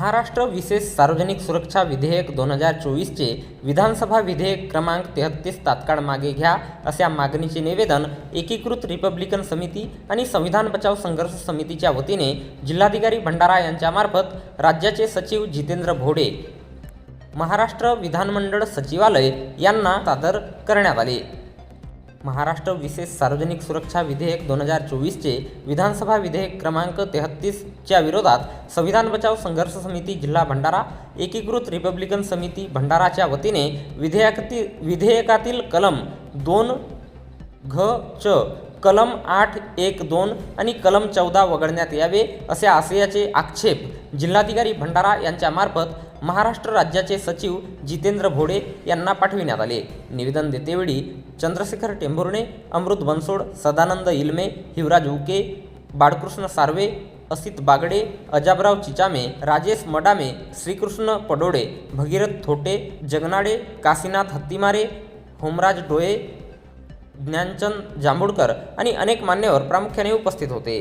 महाराष्ट्र विशेष सार्वजनिक सुरक्षा विधेयक दोन हजार चोवीसचे विधानसभा विधेयक क्रमांक तेहत्तीस तात्काळ मागे घ्या अशा मागणीचे निवेदन एकीकृत रिपब्लिकन समिती आणि संविधान बचाव संघर्ष समितीच्या वतीने जिल्हाधिकारी भंडारा यांच्यामार्फत राज्याचे सचिव जितेंद्र भोडे महाराष्ट्र विधानमंडळ सचिवालय यांना सादर करण्यात आले. महाराष्ट्र विशेष सार्वजनिक सुरक्षा विधेयक दोन हजार चोवीसचे विधानसभा विधेयक क्रमांक तेहत्तीसच्या विरोधात संविधान बचाव संघर्ष समिती जिल्हा भंडारा एकीकृत रिपब्लिकन समिती भंडाराच्या वतीने विधेयकातील विधेयकातील कलम दोन घ च कलम आठ एक दोन आणि कलम चौदा वगळण्यात यावे असे आशयाचे आक्षेप जिल्हाधिकारी भंडारा यांच्यामार्फत महाराष्ट्र राज्याचे सचिव जितेंद्र भोडे यांना पाठविण्यात आले. निवेदन देतेवेळी चंद्रशेखर टेंभुर्णे अमृत बनसोड सदानंद इल्मे हिवराज उके बाळकृष्ण सार्वे असित बागडे अजाबराव चिचामे राजेश मडामे श्रीकृष्ण पडोडे भगीरथ थोटे जगनाडे काशीनाथ हत्तीमारे होमराज डोळे ज्ञानचंद जांभूळकर आणि अनेक मान्यवर प्रामुख्याने उपस्थित होते.